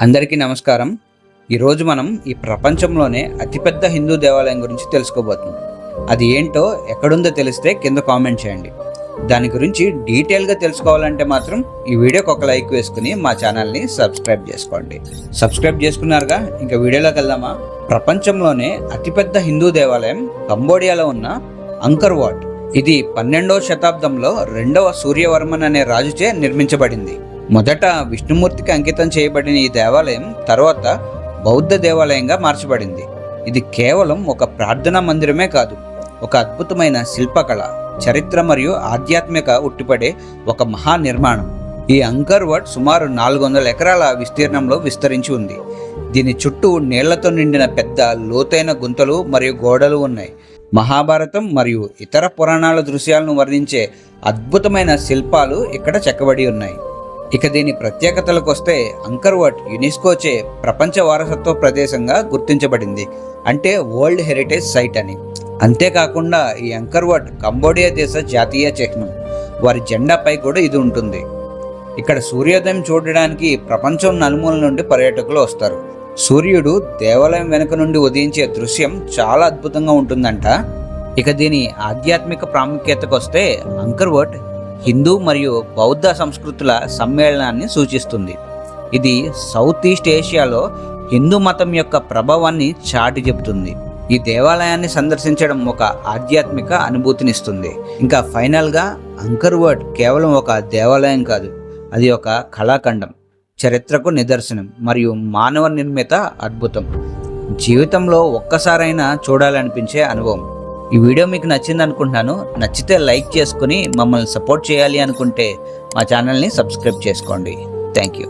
అందరికీ నమస్కారం. ఈరోజు మనం ఈ ప్రపంచంలోనే అతిపెద్ద హిందూ దేవాలయం గురించి తెలుసుకోబోతున్నాం. అది ఏంటో ఎక్కడుందో తెలిస్తే కింద కామెంట్ చేయండి. దాని గురించి డీటెయిల్గా తెలుసుకోవాలంటే మాత్రం ఈ వీడియోకి ఒక లైక్ వేసుకుని మా ఛానల్ని సబ్స్క్రైబ్ చేసుకోండి. సబ్స్క్రైబ్ చేసుకున్నారుగా? ఇంకా వీడియోలోకి వెళ్దామా? ప్రపంచంలోనే అతిపెద్ద హిందూ దేవాలయం కంబోడియాలో ఉన్న అంకర్వాట్ ఇది పన్నెండవ శతాబ్దంలో రెండవ సూర్యవర్మన్ అనే రాజుచే నిర్మించబడింది. మొదట విష్ణుమూర్తికి అంకితం చేయబడిన ఈ దేవాలయం తర్వాత బౌద్ధ దేవాలయంగా మార్చబడింది. ఇది కేవలం ఒక ప్రార్థనా మందిరమే కాదు ఒక అద్భుతమైన శిల్పకళ చరిత్ర మరియు ఆధ్యాత్మిక ఉట్టిపడే ఒక మహా నిర్మాణం ఈ అంకర్ సుమారు నాలుగు వందల ఎకరాల విస్తీర్ణంలో విస్తరించి ఉంది. దీని చుట్టూ నీళ్ళతో నిండిన పెద్ద లోతైన గుంతలు మరియు గోడలు ఉన్నాయి. మహాభారతం మరియు ఇతర పురాణాల దృశ్యాలను వర్ణించే అద్భుతమైన శిల్పాలు ఇక్కడ చెక్కబడి ఉన్నాయి. ఇక దీని ప్రత్యేకతలకు వస్తే అంకర్వాట్ యునెస్కోచే ప్రపంచ వారసత్వ ప్రదేశంగా గుర్తించబడింది. అంటే వరల్డ్ హెరిటేజ్ సైట్ అని. అంతేకాకుండా ఈ అంకర్వాట్ కంబోడియా దేశ జాతీయ చిహ్నం. వారి జెండాపై కూడా ఇది ఉంటుంది. ఇక్కడ సూర్యోదయం చూడడానికి ప్రపంచం నలుమూల నుండి పర్యాటకులు వస్తారు. సూర్యుడు దేవాలయం వెనుక నుండి ఉదయించే దృశ్యం చాలా అద్భుతంగా ఉంటుందంట. ఇక దీని ఆధ్యాత్మిక ప్రాముఖ్యతకు వస్తే అంకర్వట్ హిందూ మరియు బౌద్ధ సంస్కృతుల సమ్మేళనాన్ని సూచిస్తుంది. ఇది సౌత్ ఈస్ట్ ఏషియాలో హిందూ మతం యొక్క ప్రభావాన్ని చాటి చెబుతుంది. ఈ దేవాలయాన్ని సందర్శించడం ఒక ఆధ్యాత్మిక అనుభూతినిస్తుంది. ఇంకా ఫైనల్గా అంకర్వర్డ్ కేవలం ఒక దేవాలయం కాదు అది ఒక కళాఖండం చరిత్రకు నిదర్శనం మరియు మానవ నిర్మిత అద్భుతం. జీవితంలో ఒక్కసారైనా చూడాలనిపించే అనుభవం. ఈ వీడియో మీకు నచ్చింది అనుకుంటున్నాను. నచ్చితే లైక్ చేసుకుని మమ్మల్ని సపోర్ట్ చేయాలి అనుకుంటే మా ఛానల్ని సబ్స్క్రైబ్ చేసుకోండి. Thank you